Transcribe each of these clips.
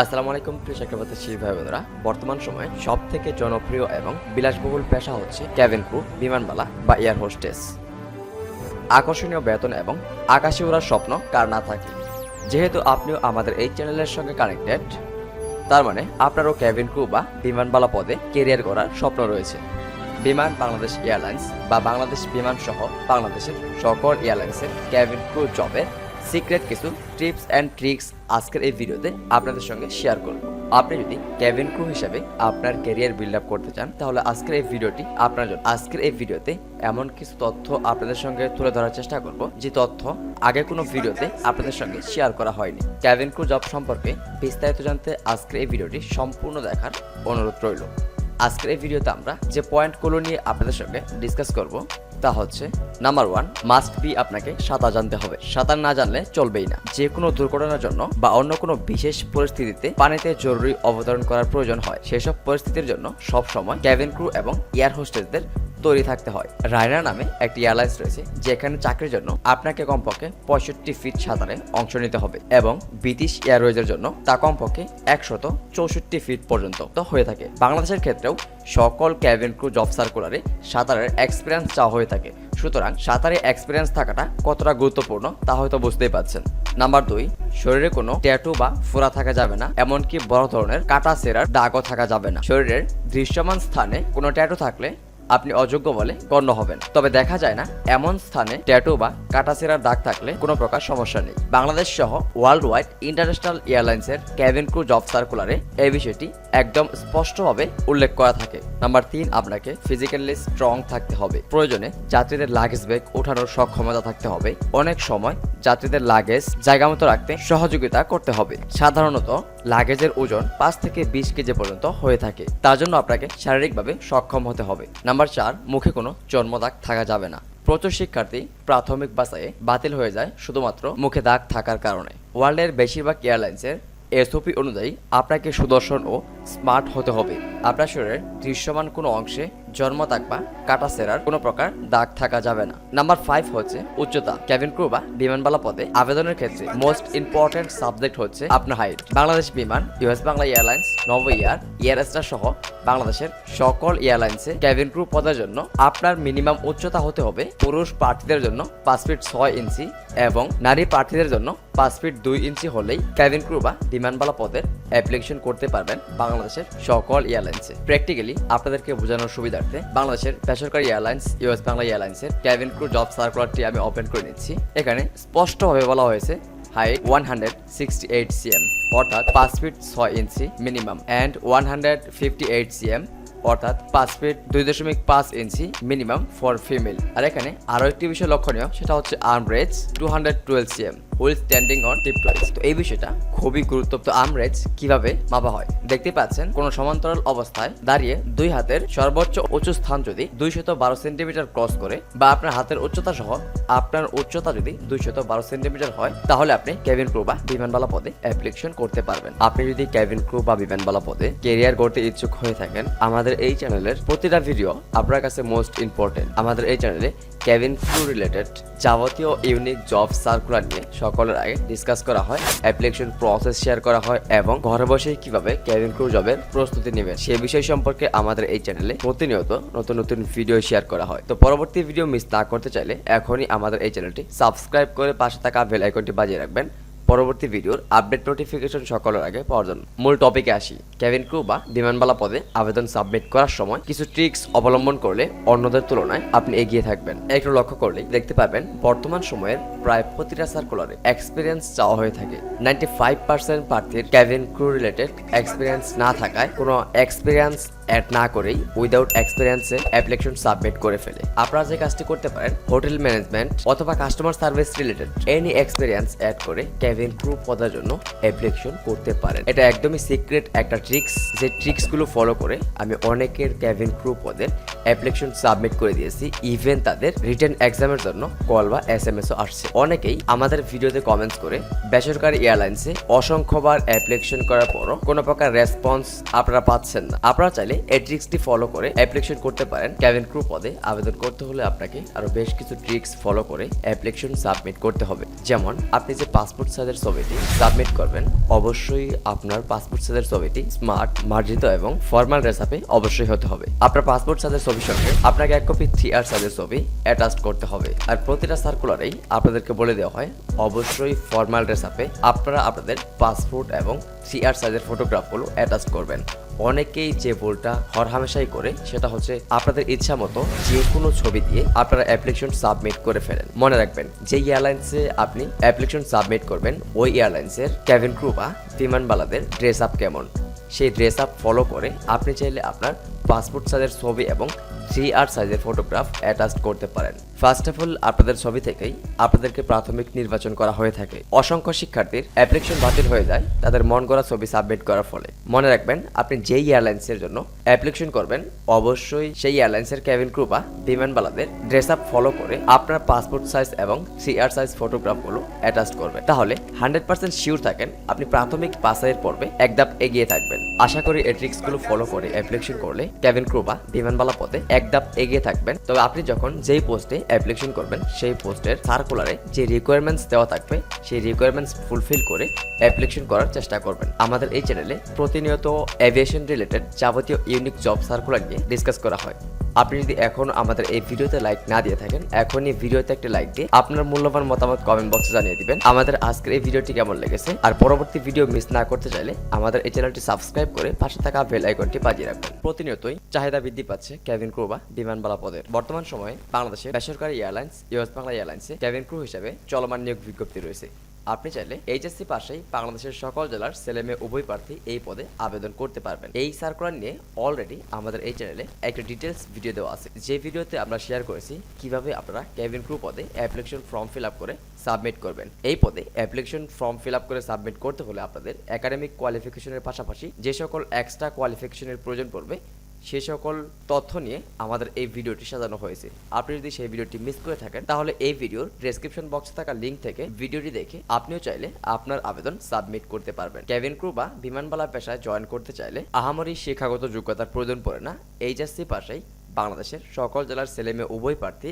আসসালামু আলাইকুম, প্রিয় চাকরিবাদী শিব ভাই বোনেরা। বর্তমান সময়ে সব থেকে জনপ্রিয় এবং বিলাসবহুল পেশা হচ্ছে ক্যাবিন ক্রু বিমানবালা বা এয়ার হোস্টেস আকর্ষণীয় বেতন এবং আকাশে ওড়ার স্বপ্ন কার না থাকে। যেহেতু আপনিও আমাদের এই চ্যানেলের সঙ্গে কানেক্টেড তার মানে আপনারও ক্যাবিন ক্রু বা বিমানবালা পদে কেরিয়ার করার স্বপ্ন রয়েছে। বিমান বাংলাদেশ এয়ারলাইন্স বা বাংলাদেশ বিমান সহ বাংলাদেশের সকল এয়ারলাইন্সের ক্যাবিন ক্রু জবের সিক্রেট কিছু টিপস অ্যান্ড ট্রিক্স আজকের এই ভিডিওতে আপনাদের সঙ্গে শেয়ার করব। আপনি যদি ক্যাবিন ক্রু হিসেবে আপনার ক্যারিয়ার বিল্ড আপ করতে চান, তাহলে আজকের এই ভিডিওটি আপনার জন্য আজকের এই ভিডিওতে এমন কিছু তথ্য আপনাদের সঙ্গে তুলে ধরার চেষ্টা করব, যে তথ্য আগে কোনো ভিডিওতে আপনাদের সঙ্গে শেয়ার করা হয়নি। ক্যাবিন ক্রু জব সম্পর্কে বিস্তারিত জানতে আজকের এই ভিডিওটি সম্পূর্ণ দেখার অনুরোধ রইল। আজকের এই ভিডিওতে আমরা যে পয়েন্টগুলো নিয়ে আপনাদের সঙ্গে ডিসকাস করব তা হচ্ছে নাম্বার ওয়ান মাস্ট বি আপনাকে সাঁতার জানতে হবে। সাঁতার না জানলে চলবেই না। যে কোনো দুর্ঘটনার জন্য বা অন্য কোনো বিশেষ পরিস্থিতিতে পানিতে জরুরি অবতরণ করার প্রয়োজন হয়। সেসব পরিস্থিতির জন্য সব সময় ক্যাবিন ক্রু এবং এয়ার হোস্টেসদের তৈরি থাকতে হয়। রায়না নামে একটি এয়ারলাইন্স রয়েছে, যেখানে চাকরির জন্য আপনাকে কমপক্ষে পঁয়ষট্টি ফিট সাঁতারে অংশ নিতে হবে এবং ব্রিটিশ এয়ারওয়েজের জন্য তা কমপক্ষে একশত চৌষট্টি ফিট পর্যন্ত হয়ে থাকে। বাংলাদেশের ক্ষেত্রেও সকল ক্যাবিন ক্রু জব সার্কুলারে সাঁতারের এক্সপিরিয়েন্স চাওয়া হয়ে থাকে। সুতরাং সাঁতারে এক্সপিরিয়েন্স থাকাটা কতটা গুরুত্বপূর্ণ তা হয়তো বুঝতেই পারছেন। নাম্বার দুই, শরীরে কোনো ট্যাটু বা ফোড়া থাকা যাবে না, এমনকি বড় ধরনের কাটা সেরার দাগও থাকা যাবে না। শরীরের দৃশ্যমান স্থানে কোনো ট্যাটু থাকলে আপনি অযোগ্য বলে গণ্য হবেন। তবে দেখা যায় না, এমন স্থানে ট্যাটু বা কাটাছেড়ার দাগ থাকলে কোনো প্রকার সমস্যা নেই। বাংলাদেশ সহ ওয়ার্ল্ড ওয়াইড ইন্টারন্যাশনাল এয়ারলাইন্সের ক্যাবিন ক্রু জব সার্কুলারে এই বিষয়টি একদম স্পষ্টভাবে উল্লেখ করা থাকে। নাম্বার তিন, আপনাকে ফিজিক্যালি স্ট্রং থাকতে হবে। প্রয়োজনে যাত্রীদের লাগেজ ব্যাগ ওঠানোর সক্ষমতা থাকতে হবে। অনেক সময় যাত্রীদের লাগেজ জায়গা মতো রাখতে সহযোগিতা করতে হবে। সাধারণত লাগেজের ওজন পাঁচ থেকে বিশ কেজি পর্যন্ত হয়ে থাকে। তার জন্য আপনাকে শারীরিকভাবে সক্ষম হতে হবে। নাম্বার চার, মুখে কোনো জন্মদাগ থাকা যাবে না। প্রচুর শিক্ষার্থী প্রাথমিক বাসায় বাতিল হয়ে যায় শুধুমাত্র মুখে দাগ থাকার কারণে। ওয়ার্ল্ডের বেশিরভাগ এয়ারলাইন্সের এসওপি অনুযায়ী আপনাকে সুদর্শন ও স্মার্ট হতে হবে। আপনার শরীরের দৃশ্যমান কোনো অংশে জন্ম দাগ বা কাটা সেরার কোনো প্রকার দাগ থাকা যাবে না। নাম্বার ফাইভ হচ্ছে উচ্চতা। ক্যাবিন ক্রু বা বিমানবালা পদে আবেদনের ক্ষেত্রে মোস্ট ইম্পর্টেন্ট সাবজেক্ট হচ্ছে আপনার height Bangladesh Biman US Bangla Airlines, Novoair Air Astra সহ বাংলাদেশের সকল এয়ারলাইন্সে ক্যাবিন ক্রু পদের জন্য আপনার মিনিমাম উচ্চতা হতে হবে পুরুষ প্রার্থীদের জন্য পাঁচ ফিট ছয় ইঞ্চি এবং নারী প্রার্থীদের জন্য পাঁচ ফিট দুই ইঞ্চি হলেই ক্যাবিন ক্রু বা বিমানবালা পদের অ্যাপ্লিকেশন করতে পারবেন বাংলাদেশের সকল এয়ারলাইন্সে। প্র্যাকটিক্যালি আপনাদেরকে বোঝানোর সুবিধার্থে বাংলাদেশের বেসরকারি এয়ারলাইন্স ইউএস বাংলা এয়ারলাইন্সের ক্যাবিন ক্রু জব সার্কুলারটি আমি ওপেন করে নিচ্ছি। এখানে স্পষ্টভাবে বলা হয়েছে height one hundred sixty eight CM অর্থাৎ পাঁচ ফিট ছয় inch minimum and one hundred fifty eight CM অর্থাৎ পাঁচ ফিট দুই দশমিক পাঁচ ইঞ্চি মিনিমাম ফর ফিমেল আর এখানে আরও একটি বিষয় লক্ষণীয়, সেটা হচ্ছে arm reach two hundred twelve CM will standing on tip toes তো এই বিষয়টা খুবই গুরুত্বপূর্ণ। আর্ম রেজ কীভাবে মাপা হয়? দেখতে পাচ্ছেন, কোন সমান্তরাল অবস্থায় দাঁড়িয়ে দুই হাতের সর্বোচ্চ উঁচু স্থান যদি দুইশত বারো সেন্টিমিটার ক্রস করে বা আপনার হাতের উচ্চতা সহ আপনার উচ্চতা যদি দুইশত বারো সেন্টিমিটার হয়, তাহলে আপনি কেবিন ক্রু বা বিমানবালা পদে অ্যাপ্লিকেশন করতে পারবেন। আপনি যদি কেবিন ক্রু বা বিমানবালা পদে কেরিয়ার গড়তে ইচ্ছুক হয়ে থাকেন, আমাদের এই চ্যানেলের প্রতিটা ভিডিও আপনার কাছে মোস্ট ইম্পর্টেন্ট আমাদের এই চ্যানেলে কেবিন ক্রু রিলেটেড যাবতীয় ইউনিক জব সার্কুলার নিয়ে সকলের আগে ডিসকাস করা হয় অ্যাপ্লিকেশন প্রসেস শেয়ার করা হয় এবং ঘরে বসেই কীভাবে কেভিন ক্রু জবের প্রস্তুতি নেবে সে বিষয় সম্পর্কে আমাদের এই চ্যানেলে প্রতিনিয়ত নতুন নতুন ভিডিও শেয়ার করা হয়। তো পরবর্তী ভিডিও মিস না করতে চাইলে এখনই আমাদের এই চ্যানেলটি সাবস্ক্রাইব করে পাশে থাকা বেল আইকনটি বাজিয়ে রাখবেন। পরবর্তী ভিডিওর আপডেট নোটিফিকেশন সকলের আগে পাওয়ার জন্য। মূল টপিকে আসি। কেবিন ক্রু বা বিমানবালা পদে আবেদন সাবমিট করার সময় কিছু ট্রিক্স অবলম্বন করলে অন্যদের তুলনায় আপনি এগিয়ে থাকবেন। একটু লক্ষ্য করলেই দেখতে পাবেন, বর্তমান সময়ের প্রায় প্রতিটা সার্কুলারে এক্সপিরিয়েন্স চাওয়া হয়ে থাকে। নাইনটি ফাইভ পার্সেন্ট প্রার্থীর কেবিন ক্রু রিলেটেড এক্সপিরিয়েন্স না থাকায় কোনো এক্সপিরিয়েন্স অ্যাড না করেই উইদাউট এক্সপিরিয়েন্সে অ্যাপ্লিকেশন সাবমিট করে ফেলে। আপনারা যে কাজটি করতে পারেন হোটেল ম্যানেজমেন্ট অথবা customer service related any experience add করে কেবিন ক্রু পদের জন্য অ্যাপ্লিকেশন করতে পারেন। এটা একদমই সিক্রেট একটা ট্রিক্স যে ট্রিক্সগুলো ফলো করে আমি অনেকের কেবিন ক্রু পদের অ্যাপ্লিকেশন সাবমিট করে দিয়েছি ইভেন তাদের রিটার্ন এক্সামের জন্য কল বা এস এম এসও আসছে। অনেকেই আমাদের ভিডিওতে কমেন্টস করে বেসরকারি এয়ারলাইন্সে অসংখ্যবার অ্যাপ্লিকেশন করার পরও কোনো প্রকার রেসপন্স আপনারা পাচ্ছেন না। আপনারা চাইলে এই ট্রিক্সটি ফলো করে অ্যাপ্লিকেশন করতে পারেন। ক্যাবিন ক্রু পদে আবেদন করতে হলে আপনাকে আরও বেশ কিছু ট্রিক্স ফলো করে অ্যাপ্লিকেশন সাবমিট করতে হবে। যেমন, আপনি যে পাসপোর্ট সাইজের ছবিটি সাবমিট করবেন, অবশ্যই আপনার পাসপোর্ট সাইজের ছবিটি স্মার্ট মার্জিত এবং ফর্মাল রেসাপে অবশ্যই হতে হবে। আপনার পাসপোর্ট সাইজের ছবির সঙ্গে আপনাকে এক কপি থ্রি আর সাইজের ছবি অ্যাটাচ করতে হবে। আর প্রতিটা সার্কুলারেই আপনাদেরকে বলে দেওয়া হয়, অবশ্যই ফর্মাল রেসাপে আপনারা আপনাদের পাসপোর্ট এবং থ্রি আর সাইজের ফটোগ্রাফগুলো অ্যাটাচ করবেন। অনেকেই যে ভুলটা হরহামেশাই করে, সেটা হচ্ছে আপনাদের ইচ্ছা মতো যে কোনো ছবি দিয়ে আপনারা অ্যাপ্লিকেশন সাবমিট করে ফেলেন। মনে রাখবেন, যে এয়ারলাইন্সে আপনি অ্যাপ্লিকেশন সাবমিট করবেন, ওই এয়ারলাইন্সের ক্যাবিন ক্রু বা বিমানবালাদের ড্রেস আপ কেমন। সেই ড্রেস আপ ফলো করে আপনি চাইলে আপনার পাসপোর্ট সাইজের ছবি এবং থ্রি আর সাইজের ফটোগ্রাফ অ্যাটাচ করতে পারেন। ফার্স্ট অফ অল আপনাদের ছবি থেকেই আপনাদেরকে প্রাথমিক নির্বাচন করা হয়ে থাকে। অসংখ্য শিক্ষার্থীর অ্যাপ্লিকেশন বাতিল হয়ে যায়, তাদের মন গড়া ছবি সাবমিট করার ফলে। মনে রাখবেন, আপনি যেই এয়ারলাইন্সের জন্য অ্যাপ্লিকেশন করবেন, অবশ্যই সেই এয়ারলাইন্সের ক্যাবিন ক্রু বা বিমানবালাদের ড্রেস আপ ফলো করে আপনার পাসপোর্ট সাইজ এবং থ্রি আর সাইজ ফটোগ্রাফগুলো অ্যাটাচ করবেন। তাহলে হান্ড্রেড পার্সেন্ট শিওর থাকেন, আপনি প্রাথমিক পাসাইয়ের পর্বে এক ধাপ এগিয়ে থাকবেন। আশা করি এই ট্রিক্সগুলো ফলো করে অ্যাপ্লিকেশন করলে ক্যাবিন ক্রু বা বিমানবালা পথে এক ধাপ এগিয়ে থাকবেন। তবে আপনি যখন যেই পোস্টে অ্যাপ্লিকেশন করবেন, সেই পোস্টের সার্কুলারে যে রিকোয়ারমেন্টস দেওয়া থাকবে, সেই রিকোয়ারমেন্টস ফুলফিল করে অ্যাপ্লিকেশন করার চেষ্টা করবেন। আমাদের এই চ্যানেলে প্রতিনিয়ত এভিয়েশন রিলেটেড যাবতীয় ইউনিক জব সার্কুলার নিয়ে ডিসকাস করা হয়। আপনি যদি এখন আমাদের এই ভিডিওতে লাইক না দিয়ে থাকেন, এখনই ভিডিওতে একটা লাইক দিয়ে আপনার মূল্যবান মতামত কমেন্ট বক্সে জানিয়ে দিবেন আমাদের আজকের এই ভিডিওটি কেমন লেগেছে। আর পরবর্তী ভিডিও মিস না করতে চাইলে আমাদের এই চ্যানেলটি সাবস্ক্রাইব করে পাশে থাকা বেল আইকনটি বাজিয়ে রাখবেন প্রতিনিয়তই চাহিদা বৃদ্ধি পাচ্ছে ক্যাবিন ক্রু বা বিমানবালা পদের বর্তমান সময়ে বাংলাদেশে বেসরকারি এয়ারলাইন্স ইউএস বাংলা এয়ারলাইন্সে ক্যাবিন ক্রু হিসেবে চলমান নিয়োগ বিজ্ঞপ্তি রয়েছে। আপনি চাইলে এইচএসসি পাশেই বাংলাদেশের সকল জেলার ছেলে মেয়ে উভয় প্রার্থী এই পদে আবেদন করতে পারবেন। এই সার্কুলার নিয়ে অলরেডি আমাদের এই চ্যানেলে একটা ডিটেলস ভিডিও দেওয়া আছে। যে ভিডিওতে আমরা শেয়ার করেছি, কীভাবে আপনারা ক্যাবিন ক্রু পদে অ্যাপ্লিকেশন ফর্ম ফিল আপ করে সাবমিট করবেন। এই পদে অ্যাপ্লিকেশন ফর্ম ফিল আপ করে সাবমিট করতে হলে আপনাদের একাডেমিক কোয়ালিফিকেশনের পাশাপাশি যে সকল এক্সট্রা কোয়ালিফিকেশনের প্রয়োজন পড়বে সে সকল তথ্য নিয়ে আমাদের এই ভিডিওটি সাজানো হয়েছে। আপনি যদি সেই ভিডিওটি মিস করে থাকেন, তাহলে এই ভিডিওর ডেসক্রিপশন বক্সে থাকা লিঙ্ক থেকে ভিডিওটি দেখে আপনিও চাইলে আপনার আবেদন সাবমিট করতে পারবেন। ক্যাবিন ক্রু বা বিমানবালা পেশায় জয়েন করতে চাইলে আহামরি শিক্ষাগত যোগ্যতার প্রয়োজন পড়ে না। এইচএসসি পাশেই বাংলাদেশের সকল জেলার ছেলেমেয়ে উভয় প্রার্থী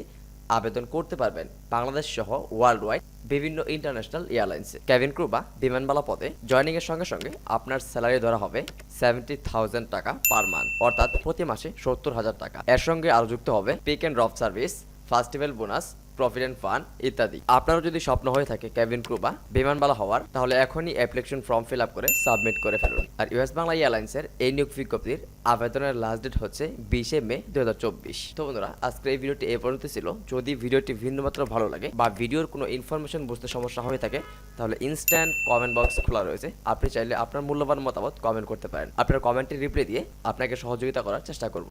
আবেদন করতে পারবেন। বাংলাদেশ সহ ওয়ার্ল্ড ওয়াইড বিভিন্ন ইন্টারন্যাশনাল এয়ারলাইন্সে ক্যাবিন ক্রু বা বিমানবালা পদে জয়নিং এর সঙ্গে সঙ্গে আপনার স্যালারি ধরা হবে সেভেন্টি থাউজেন্ড টাকা পার মান্থ অর্থাৎ প্রতি মাসে সত্তর হাজার টাকা। এর সঙ্গে আরও যুক্ত হবে pick and drop service festival bonus provident fund ইত্যাদি। আপনারও যদি স্বপ্ন হয়ে থাকে ক্যাবিন ক্রু বা বিমানবালা হওয়ার, তাহলে এখনই অ্যাপ্লিকেশন ফর্ম ফিল আপ করে সাবমিট করে ফেলুন। আর ইউএস বাংলা এয়ারলাইন্সের এই নিয়োগ বিজ্ঞপ্তির আবেদনের লাস্ট ডেট হচ্ছে বিশে মে দু হাজার চব্বিশ। তো বন্ধুরা, আজকের এই ভিডিওটি এ পর্যন্ত ছিল। যদি ভিডিওটি ভিন্ন মাত্র ভালো লাগে বা ভিডিওর কোনো ইনফরমেশন বুঝতে সমস্যা হয়ে থাকে, তাহলে ইনস্ট্যান্ট কমেন্ট বক্স খোলা রয়েছে। আপনি চাইলে আপনার মূল্যবান মতামত কমেন্ট করতে পারেন। আপনার কমেন্টে রিপ্লাই দিয়ে আপনাকে সহযোগিতা করার চেষ্টা করব।